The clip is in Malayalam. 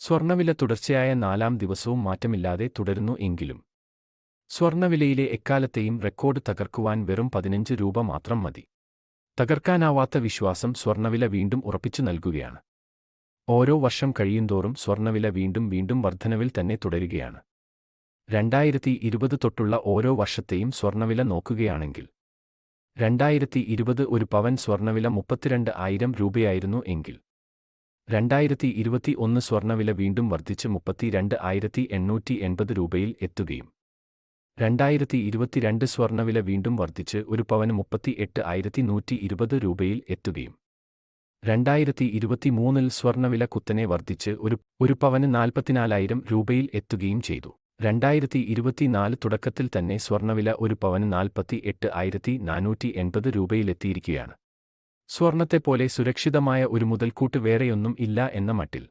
സ്വർണവില തുടർച്ചയായ നാലാം ദിവസവും മാറ്റമില്ലാതെ തുടരുന്നു എങ്കിലും. സ്വർണവിലയിലെ എക്കാലത്തെയും റെക്കോർഡ് തകർക്കുവാൻ വെറും പതിനഞ്ച് രൂപ മാത്രം മതി. തകർക്കാനാവാത്ത വിശ്വാസം സ്വർണവില വീണ്ടും ഉറപ്പിച്ചു നൽകുകയാണ്. ഓരോ വർഷം കഴിയുന്തോറും സ്വർണവില വീണ്ടും വീണ്ടും വർധനവിൽ തന്നെ തുടരുകയാണ്. രണ്ടായിരത്തി ഇരുപത് തൊട്ടുള്ള ഓരോ വർഷത്തെയും സ്വർണവില നോക്കുകയാണെങ്കിൽ. രണ്ടായിരത്തി ഇരുപത് ഒരു പവൻ സ്വർണവില മുപ്പത്തിരണ്ട് ആയിരം രൂപയായിരുന്നു എങ്കിൽ. രണ്ടായിരത്തി ഇരുപത്തി ഒന്ന് സ്വർണവില വീണ്ടും വർദ്ധിച്ച് മുപ്പത്തിരണ്ട് ആയിരത്തി എണ്ണൂറ്റി എൺപത് രൂപയിൽ എത്തുകയും രണ്ടായിരത്തി ഇരുപത്തിരണ്ട് സ്വർണവില വീണ്ടും വർദ്ധിച്ച് ഒരു പവന് മുപ്പത്തി എട്ട് ആയിരത്തി നൂറ്റി ഇരുപത് രൂപയിൽ എത്തുകയും രണ്ടായിരത്തി ഇരുപത്തിമൂന്നിൽ സ്വർണവില കുത്തനെ വർദ്ധിച്ച് ഒരു ഒരു പവന് നാൽപ്പത്തിനാലായിരം രൂപയിൽ എത്തുകയും ചെയ്തു. രണ്ടായിരത്തി ഇരുപത്തിനാല് തുടക്കത്തിൽ തന്നെ സ്വർണവില ഒരു പവന് നാൽപ്പത്തി എട്ട് ആയിരത്തി നാനൂറ്റി എൺപത് രൂപയിലെത്തിയിരിക്കുകയാണ് സ്വർണത്തെപ്പോലെ സുരക്ഷിതമായ ഒരു മുതൽക്കൂട്ട് വേറെയൊന്നും ഇല്ല എന്ന മട്ടിൽ.